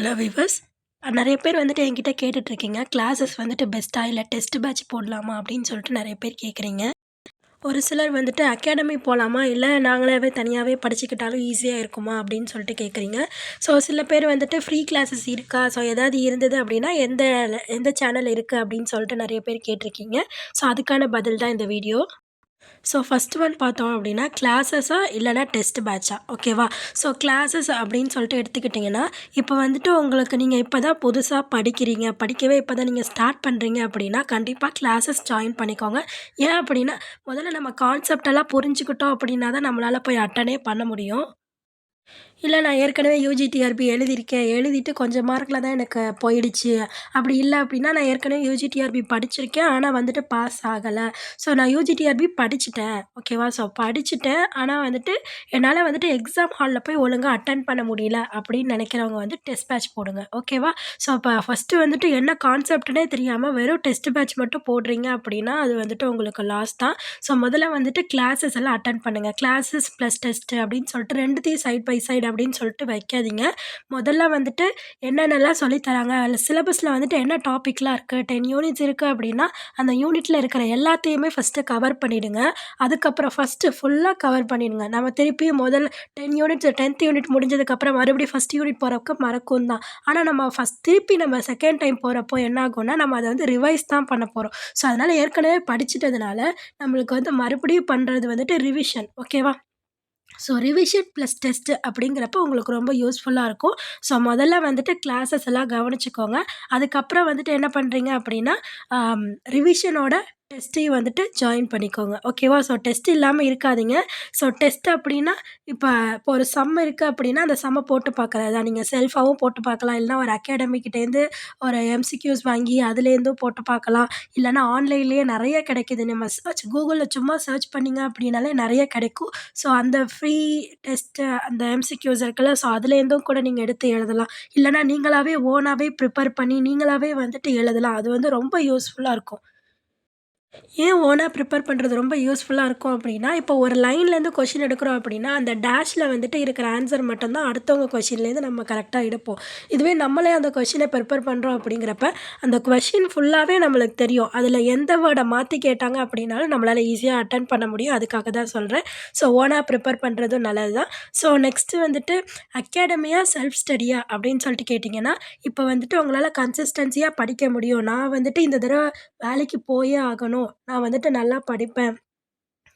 Hello viewers நிறைய பேர் வந்துட்டு என்கிட்ட கேட்டுட்ருக்கீங்க. கிளாஸஸ் வந்துட்டு பெஸ்ட்டாக இல்லை டெஸ்ட் பேட்ச் போடலாமா அப்படின்னு சொல்லிட்டு நிறைய பேர் கேட்குறீங்க ஒரு சிலர் வந்துட்டு அகாடமி போகலாமா இல்லை நாங்களாவே தனியாகவே படிச்சுக்கிட்டாலும் ஈஸியாக இருக்குமா? அப்படின்னு சொல்லிட்டு கேட்குறீங்க ஸோ சில பேர் வந்துட்டு ஃப்ரீ கிளாஸஸ் இருக்கா? ஸோ ஏதாவது இருந்தது அப்படின்னா எந்த எந்த சேனல் இருக்குது அப்படின்னு சொல்லிட்டு நிறைய பேர் கேட்டிருக்கீங்க. ஸோ அதுக்கான பதில் தான் இந்த வீடியோ ஸோ ஃபஸ்ட் ஒன் பார்த்தோம் அப்படின்னா கிளாஸஸா இல்லைனா டெஸ்ட் பேட்சா ஓகேவா ஸோ கிளாஸஸ் அப்படின்னு சொல்லிட்டு எடுத்துக்கிட்டிங்கன்னா இப்போ வந்துட்டு உங்களுக்கு நீங்கள் இப்போ தான் புதுசாக படிக்கிறீங்க. படிக்கவே இப்போ தான் நீங்கள் ஸ்டார்ட் பண்ணுறீங்க அப்படின்னா கண்டிப்பாக கிளாஸஸ் ஜாயின் பண்ணிக்கோங்க. ஏன் அப்படின்னா முதல்ல நம்ம கான்செப்டெல்லாம் புரிஞ்சுக்கிட்டோம் அப்படின்னா தான் நம்மளால் போய் அட்டனே பண்ண முடியும். இல்லை நான் ஏற்கனவே யூஜிடிஆர்பி எழுதியிருக்கேன். எழுதிட்டு கொஞ்சம் மார்க்கில் தான் எனக்கு போயிடுச்சு. அப்படி இல்லை அப்படின்னா நான் ஏற்கனவே யூஜிடிஆர்பி படிச்சிருக்கேன். ஆனால் வந்துட்டு பாஸ் ஆகலை. ஸோ நான் யூஜிடிஆர்பி படிச்சுட்டேன். ஓகேவா ஸோ படிச்சுட்டேன். ஆனால் வந்துட்டு என்னால் வந்துட்டு எக்ஸாம் ஹாலில் போய் ஒழுங்காக அட்டன் பண்ண முடியல அப்படின்னு நினைக்கிறவங்க வந்து டெஸ்ட் பேட்ச் போடுங்க. ஓகேவா ஸோ இப்போ ஃபஸ்ட்டு வந்துட்டு என்ன கான்செப்ட்னே தெரியாமல் வெறும் டெஸ்ட் பேட்ச் மட்டும் போடுறீங்க அப்படின்னா அது வந்துட்டு உங்களுக்கு லாஸ் தான். ஸோ முதல்ல வந்துட்டு கிளாஸஸ் எல்லாம் அட்டன் பண்ணுங்கள் கிளாஸஸ் ப்ளஸ் டெஸ்ட்டு அப்படின்னு சொல்லிட்டு ரெண்டுத்தையும் சைட் பை சைடு அப்படின்னு சொல்லிட்டு வைக்காதீங்க. முதல்ல வந்துட்டு என்னென்னலாம் சொல்லித்தராங்க? அதில் சிலபஸில் வந்துட்டு என்ன டாப்பிக்லாம் இருக்குது டென் யூனிட்ஸ் இருக்குது அப்படின்னா அந்த யூனிட்டில் இருக்கிற எல்லாத்தையுமே ஃபஸ்ட்டு கவர் பண்ணிவிடுங்க அதுக்கப்புறம் ஃபஸ்ட்டு ஃபுல்லாக கவர் பண்ணிவிடுங்க நம்ம திருப்பியும் முதல் டென் யூனிட்ஸ் டென்த் யூனிட் முடிஞ்சதுக்கப்புறம் மறுபடியும் ஃபஸ்ட் யூனிட் போகிறப்ப மறக்கும் தான். ஆனால் நம்ம ஃபஸ்ட் திருப்பி நம்ம செகண்ட் டைம் போகிறப்போ என்ன ஆகும்னா நம்ம அதை வந்து ரிவைஸ் தான் பண்ண போகிறோம் ஸோ அதனால் ஏற்கனவே படிச்சுட்டதுனால நம்மளுக்கு வந்து மறுபடியும் பண்ணுறது வந்துட்டு ரிவிஷன் ஓகேவா ஸோ ரிவிஷன் ப்ளஸ் டெஸ்ட்டு அப்படிங்கிறப்ப உங்களுக்கு ரொம்ப யூஸ்ஃபுல்லாக இருக்கும். ஸோ முதல்ல வந்துட்டு கிளாஸஸ் எல்லாம் கவனிச்சுக்கோங்க. அதுக்கப்புறம் வந்துட்டு என்ன பண்ணுறீங்க அப்படின்னா ரிவிஷனோட டெஸ்ட்டையும் வந்துட்டு ஜாயின் பண்ணிக்கோங்க. ஓகேவா? ஸோ டெஸ்ட் இல்லாமல் இருக்காதீங்க. ஸோ டெஸ்ட் அப்படின்னா இப்போ இப்போ ஒரு சம் இருக்குது அப்படின்னா அந்த சம்மை போட்டு பார்க்குறது தான் நீங்கள் செல்ஃபாகவும் போட்டு பார்க்கலாம் இல்லைனா ஒரு அகாடமிக்கிட்டேருந்து ஒரு எம்சிக்யூஸ் வாங்கி அதுலேருந்தும் போட்டு பார்க்கலாம் இல்லைனா ஆன்லைன்லேயே நிறைய கிடைக்கிது. நம்ம சர்ச் கூகுளில் சும்மா சர்ச் பண்ணிங்க அப்படின்னாலே நிறைய கிடைக்கும். ஸோ அந்த ஃப்ரீ டெஸ்ட்டு அந்த எம்சிக்யூஸ் இருக்குல்ல ஸோ அதுலேருந்தும் கூட நீங்கள் எடுத்து எழுதலாம். இல்லைனா நீங்களாகவே ஓனாகவே ப்ரிப்பேர் பண்ணி நீங்களாகவே வந்துட்டு எழுதலாம். அது வந்து ரொம்ப யூஸ்ஃபுல்லாக இருக்கும். ஏன் ஓனாக ப்ரிப்பேர் பண்ணுறது ரொம்ப யூஸ்ஃபுல்லாக இருக்கும் அப்படின்னா இப்போ ஒரு லைன்லேருந்து கொஷின் எடுக்கிறோம் அப்படின்னா அந்த டேஷில் வந்துட்டு இருக்கிற ஆன்சர் மட்டும்தான் அடுத்தவங்க கொஷின்லேருந்து நம்ம கரெக்டாக எடுப்போம். இதுவே நம்மளே அந்த கொஷினை ப்ரிப்பேர் பண்ணுறோம் அப்படிங்கிறப்ப அந்த கொஷின் ஃபுல்லாகவே நம்மளுக்கு தெரியும். அதில் எந்த வேர்டை மாற்றி கேட்டாங்க அப்படின்னாலும் நம்மளால் ஈஸியாக அட்டன் பண்ண முடியும். அதுக்காக தான் சொல்கிறேன் ஸோ ஓனாக ப்ரிப்பேர் பண்ணுறதும் நல்லது தான் ஸோ நெக்ஸ்ட்டு வந்துட்டு அகாடமியாக செல்ஃப் ஸ்டடியாக அப்படின்னு சொல்லிட்டு கேட்டிங்கன்னா இப்போ வந்துட்டு உங்களால் கன்சிஸ்டன்சியாக படிக்க முடியும். நான் வந்துட்டு இந்த தடவை வேலைக்கு போயே ஆகணும் நான் வந்துட்டு நல்லா படிப்பேன்.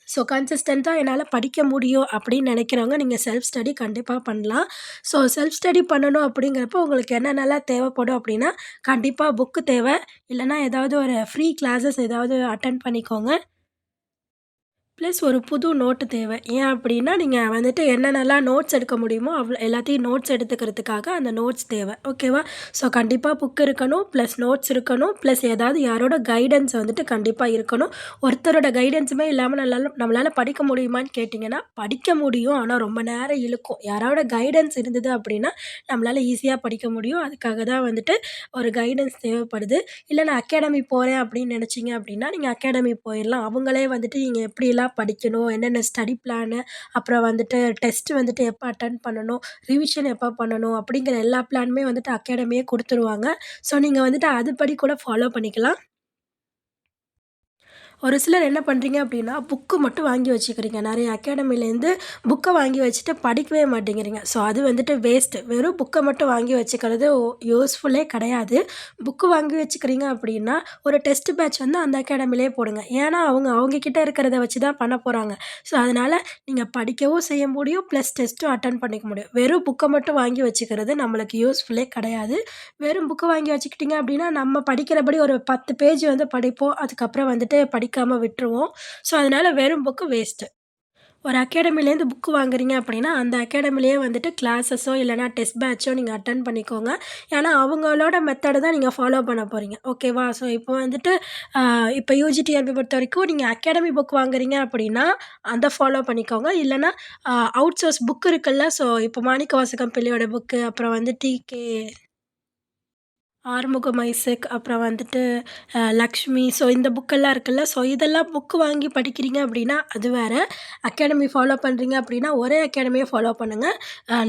ஸோ கன்சிஸ்டண்ட்டாக என்னால் படிக்க முடியும் அப்படின்னு நினைக்கிறவங்க நீங்கள் செல்ஃப் ஸ்டடி கண்டிப்பாக பண்ணலாம். ஸோ செல்ஃப் ஸ்டடி பண்ணணும் அப்படிங்கிறப்போ உங்களுக்கு என்னென்னலாம் தேவைப்படும் அப்படின்னா கண்டிப்பாக புக்கு தேவை. இல்லைனா ஏதாவது ஒரு ஃப்ரீ கிளாஸஸ் ஏதாவது அட்டன் பண்ணிக்கோங்க. ப்ளஸ் ஒரு புது நோட்டு தேவை. ஏன் அப்படின்னா நீங்கள் வந்துட்டு என்னென்னலாம் நோட்ஸ் எடுக்க முடியுமோ அவ்வளோ எல்லாத்தையும் நோட்ஸ் எடுத்துக்கிறதுக்காக அந்த நோட்ஸ் தேவை. ஓகேவா ஸோ கண்டிப்பாக புக் இருக்கணும் ப்ளஸ் நோட்ஸ் இருக்கணும் ப்ளஸ் ஏதாவது யாரோட கைடன்ஸ் வந்துட்டு கண்டிப்பாக இருக்கணும். ஒருத்தரோட கைடன்ஸுமே இல்லாமல் நம்மளால் நம்மளால் படிக்க முடியுமான்னு கேட்டிங்கன்னா படிக்க முடியும். ஆனால் ரொம்ப நேரம் இழுக்கும். யாரோட கைடன்ஸ் இருந்தது அப்படின்னா நம்மளால் ஈஸியாக படிக்க முடியும். அதுக்காக தான் வந்துட்டு ஒரு கைடன்ஸ் தேவைப்படுது. இல்லை நான் அகாடமி போகிறேன் அப்படின்னு நினச்சிங்க அப்படின்னா நீங்கள் அகாடமி போயிடலாம் அவங்களே வந்துட்டு நீங்கள் எப்படிலாம் தான் படிக்கணும் என்னென்ன ஸ்டடி பிளானு அப்புறம் வந்துட்டு டெஸ்ட்டு வந்துட்டு எப்போ அட்டன் பண்ணணும் ரிவிஷன் எப்போ பண்ணணும் அப்படிங்கிற எல்லா பிளானுமே வந்துட்டு அகாடமியே கொடுத்துருவாங்க. ஸோ நீங்கள் வந்துட்டு அதுபடி கூட ஃபாலோ பண்ணிக்கலாம். ஒரு சிலர் என்ன பண்ணுறீங்க அப்படின்னா புக்கு மட்டும் வாங்கி வச்சுக்கிறீங்க. நிறைய அகாடமிலேருந்து புக்கை வாங்கி வச்சுட்டு படிக்கவே மாட்டேங்கிறீங்க. ஸோ அது வந்துட்டு வேஸ்ட்டு வெறும் புக்கை மட்டும் வாங்கி வச்சுக்கிறது யூஸ்ஃபுல்லே கிடையாது. புக்கு வாங்கி வச்சுக்கிறீங்க அப்படின்னா ஒரு டெஸ்ட் பேட்ச் வந்து அந்த அகாடமிலே போடுங்க. ஏன்னா அவங்க அவங்கக்கிட்ட இருக்கிறத வச்சு தான் பண்ண போகிறாங்க ஸோ அதனால் நீங்கள் படிக்கவும் செய்ய முடியும் ப்ளஸ் டெஸ்ட்டும் அட்டன் பண்ணிக்க முடியும். வெறும் புக்கை மட்டும் வாங்கி வச்சுக்கிறது நம்மளுக்கு யூஸ்ஃபுல்லே கிடையாது. வெறும் புக்கு வாங்கி வச்சுக்கிட்டிங்க அப்படின்னா நம்ம படிக்கிறபடி ஒரு பத்து பேஜ் வந்து படிப்போம். அதுக்கப்புறம் வந்துட்டு படிக்க படிக்காமல் விட்டுருவோம். ஸோ அதனால் வெறும் புக்கு வேஸ்ட்டு ஒரு அகாடமிலேருந்து புக்கு வாங்குறீங்க அப்படின்னா அந்த அகாடமிலேயே வந்துட்டு கிளாஸஸோ இல்லைனா டெஸ்ட் பேட்சோ நீங்கள் அட்டன் பண்ணிக்கோங்க. ஏன்னா அவங்களோட மெத்தடை தான் நீங்கள் ஃபாலோ பண்ண போகிறீங்க ஓகேவா ஸோ இப்போ வந்துட்டு இப்போ யூஜிடிஆர்பி பொறுத்த வரைக்கும் நீங்கள் அகாடமி புக் வாங்குறீங்க அப்படின்னா அந்த ஃபாலோ பண்ணிக்கோங்க. இல்லைனா அவுட் சோர்ஸ் புக் இருக்குல்ல ஸோ இப்போ மாணிக்க வாசகம் பிள்ளையோட புக்கு அப்புறம் வந்து டிகே ஆறுமுகம் ஐசக் அப்புறம் வந்துட்டு லக்ஷ்மி. ஸோ இந்த புக்கெல்லாம் இருக்குல்ல ஸோ இதெல்லாம் புக்கு வாங்கி படிக்கிறீங்க அப்படின்னா அது வேறு. அகாடமி ஃபாலோ பண்ணுறீங்க அப்படின்னா ஒரே அகாடமியை ஃபாலோ பண்ணுங்கள்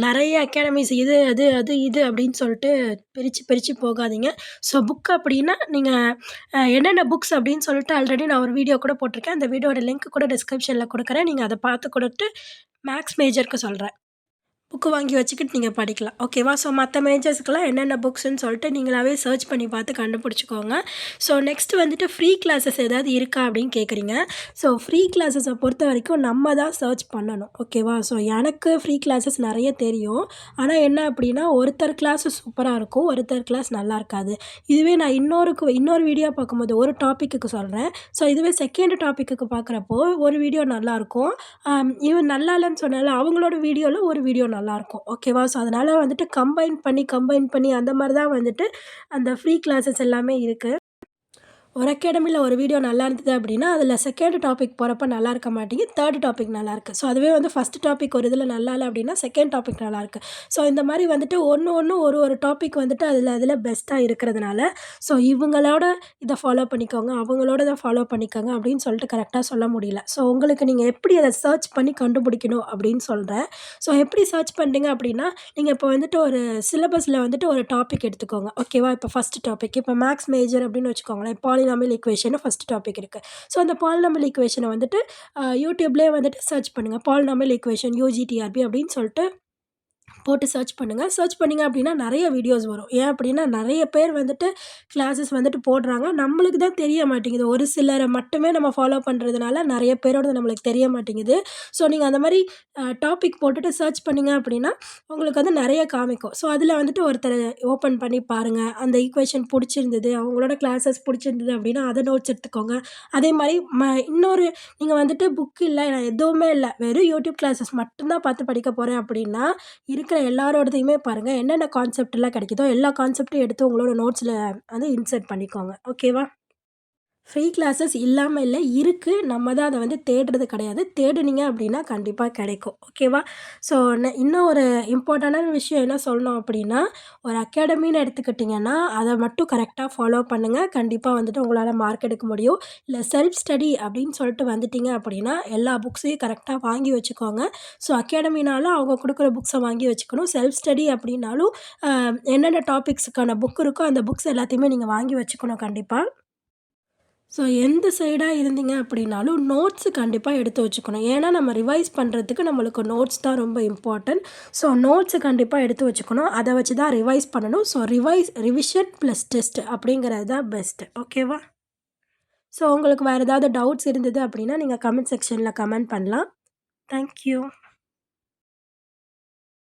நிறைய அகாடமிஸ் இது அது அது இது அப்படின்னு சொல்லிட்டு பிரித்து பிரித்து போகாதீங்க. ஸோ புக் அப்படின்னா நீங்கள் என்னென்ன புக்ஸ் அப்படின்னு சொல்லிட்டு ஆல்ரெடி நான் ஒரு வீடியோ கூட போட்டிருக்கேன். அந்த வீடியோட லிங்க் கூட டிஸ்கிரிப்ஷனில் கொடுக்குறேன். நீங்கள் அதை பார்த்து கொடுத்து மேக்ஸ் மேஜருக்கு சொல்கிறேன் புக்கு வாங்கி வச்சுக்கிட்டு நீங்கள் படிக்கலாம். ஓகேவா ஸோ மற்ற மேஜர்ஸ்க்கெலாம் என்னென்ன புக்ஸ்ன்னு சொல்லிட்டு நீங்களாவே சர்ச் பண்ணி பார்த்து கண்டுபிடிச்சிக்கோங்க. ஸோ நெக்ஸ்ட் வந்துட்டு ஃப்ரீ கிளாஸஸ் ஏதாவது இருக்கா அப்படின்னு கேட்குறீங்க ஸோ ஃப்ரீ கிளாஸஸை பொறுத்த வரைக்கும் நம்ம தான் சர்ச் பண்ணணும். ஓகேவா ஸோ எனக்கு ஃப்ரீ கிளாஸஸ் நிறைய தெரியும். ஆனால் என்ன அப்படின்னா ஒருத்தர் கிளாஸ் சூப்பராக இருக்கும் ஒருத்தர் கிளாஸ் நல்லா இருக்காது. இதுவே நான் இன்னொருக்கு இன்னொரு வீடியோ பார்க்கும்போது ஒரு டாப்பிக்கு சொல்கிறேன் ஸோ இதுவே செகண்ட் டாப்பிக்கு பார்க்குறப்போ ஒரு வீடியோ நல்லாயிருக்கும் um, இவன் நல்லா இல்லைன்னு சொன்னால அவங்களோட வீடியோவில் ஒரு வீடியோ நல்லா நல்லாயிருக்கும் ஓகேவா ஸோ அதனால் வந்துட்டு கம்பைன் பண்ணி கம்பைன் பண்ணி அந்த மாதிரி தான் வந்துட்டு அந்த ஃப்ரீ கிளாஸஸ் எல்லாமே இருக்குது ஒரு அகாடமியில் ஒரு வீடியோ நல்லா இருந்தது அப்படின்னா அதில் செகண்ட் டாபிக் போகிறப்ப நல்லா இருக்க மாட்டேங்குது தேர்ட் டாபிக் நல்லாயிருக்கு ஸோ அதுவே வந்து ஃபஸ்ட் டாபிக் ஒரு இதில் நல்லா இல்லை அப்படின்னா செகண்ட் டாபிக் நல்லாயிருக்கு ஸோ இந்த மாதிரி வந்துட்டு ஒன்று ஒன்று ஒரு ஒரு டாபிக் வந்துட்டு அதில் அதில் பெஸ்ட்டாக இருக்கிறதுனால ஸோ இவங்களோட இதை ஃபாலோ பண்ணிக்கோங்க அவங்களோட இதை ஃபாலோ பண்ணிக்கோங்க அப்படின்னு சொல்லிட்டு கரெக்டாக சொல்ல முடியல. ஸோ உங்களுக்கு நீங்கள் எப்படி அதை சர்ச் பண்ணி கண்டுபிடிக்கணும் அப்படின்னு சொல்கிறேன் ஸோ எப்படி சர்ச் பண்ணுறீங்க அப்படின்னா நீங்கள் இப்போ வந்துட்டு ஒரு சிலபஸில் வந்துட்டு ஒரு டாபிக் எடுத்துக்கோங்க. ஓகேவா இப்போ ஃபஸ்ட் டாபிக் இப்போ மேக்ஸ் மேஜர் அப்படின்னு வச்சுக்கோங்களேன். பாலினாமல் ஈக்குவேஷன் ஃபஸ்ட் டாபிக் இருக்குது ஸோ அந்த பாலினாமல் ஈக்குவேஷனை வந்துட்டு யூடியூப்லேயே வந்துட்டு சர்ச் பண்ணுங்கள் பாலினாமல் ஈக்குவேஷன் யூஜிடிஆர்பி அப்படின்னு சொல்லிட்டு போட்டு சர்ச் பண்ணுங்கள் சர்ச் பண்ணிங்க அப்படின்னா நிறைய வீடியோஸ் வரும். ஏன் அப்படின்னா நிறைய பேர் வந்துட்டு கிளாஸஸ் வந்துட்டு போடுறாங்க. நம்மளுக்கு தான் தெரிய மாட்டேங்குது. ஒரு சிலரை மட்டுமே நம்ம ஃபாலோ பண்ணுறதுனால நிறைய பேரோட நம்மளுக்கு தெரிய மாட்டேங்குது. ஸோ நீங்கள் அந்த மாதிரி டாபிக் போட்டுட்டு சர்ச் பண்ணிங்க அப்படின்னா உங்களுக்கு வந்து நிறைய காமிக்கும். ஸோ அதில் வந்துட்டு ஒருத்தர் ஓப்பன் பண்ணி பாருங்கள் அந்த ஈக்குவேஷன் பிடிச்சிருந்தது அவங்களோட கிளாஸஸ் பிடிச்சிருந்தது அப்படின்னா அதை நோட்ஸ் எடுத்துக்கோங்க. அதே மாதிரி ம இன்னொரு நீங்கள் வந்துட்டு புக் இல்லை நான் எதுவுமே இல்லை. வெறும் யூடியூப் கிளாஸஸ் மட்டும்தான் பார்த்து படிக்க போகிறேன் அப்படின்னா இருக்க இருக்கிற எல்லாரோடதையுமே பாருங்கள் என்னென்ன கான்செப்ட்லாம் கிடைக்குதோ எல்லா கான்செப்ட்டையும் எடுத்து உங்களோட நோட்ஸில் வந்து இன்சர்ட் பண்ணிக்கோங்க. ஓகேவா ஃப்ரீ கிளாஸஸ் இல்லாமல் இல்லை இருக்குது நம்ம தான் அதை வந்து தேடுறது கிடையாது. தேடுனீங்க அப்படின்னா கண்டிப்பாக கிடைக்கும். ஓகேவா ஸோ இன்னும் ஒரு இம்பார்ட்டண்டான விஷயம் என்ன சொல்லணும் அப்படின்னா ஒரு அகாடமின்னு எடுத்துக்கிட்டிங்கன்னா அதை மட்டும் கரெக்டாக ஃபாலோ பண்ணுங்கள் கண்டிப்பாக வந்துட்டு உங்களால் மார்க் எடுக்க முடியும். இல்லை செல்ஃப் ஸ்டடி அப்படின்னு சொல்லிட்டு வந்துட்டிங்க அப்படின்னா எல்லா புக்ஸையும் கரெக்டாக வாங்கி வச்சுக்கோங்க. ஸோ அகாடமினாலும் அவங்க கொடுக்குற புக்ஸை வாங்கி வச்சுக்கணும். செல்ஃப் ஸ்டடி அப்படின்னாலும் என்னென்ன டாபிக்ஸுக்கான புக் இருக்கோ அந்த புக்ஸ் எல்லாத்தையுமே நீங்கள் வாங்கி வச்சுக்கணும் கண்டிப்பாக ஸோ எந்த சைடாக இருந்தீங்க அப்படின்னாலும் நோட்ஸு கண்டிப்பாக எடுத்து வச்சுக்கணும். ஏன்னா நம்ம ரிவைஸ் பண்ணுறதுக்கு நம்மளுக்கு நோட்ஸ் தான் ரொம்ப இம்பார்ட்டன்ட் ஸோ நோட்ஸு கண்டிப்பாக எடுத்து வச்சுக்கணும். அதை வச்சு தான் ரிவைஸ் பண்ணணும். So revise revision plus test அப்படிங்கிறது தான் பெஸ்ட்டு ஓகேவா ஸோ உங்களுக்கு வேறு ஏதாவது டவுட்ஸ் இருந்தது அப்படின்னா நீங்கள் கமெண்ட் செக்ஷனில் கமெண்ட் பண்ணலாம். தேங்க்யூ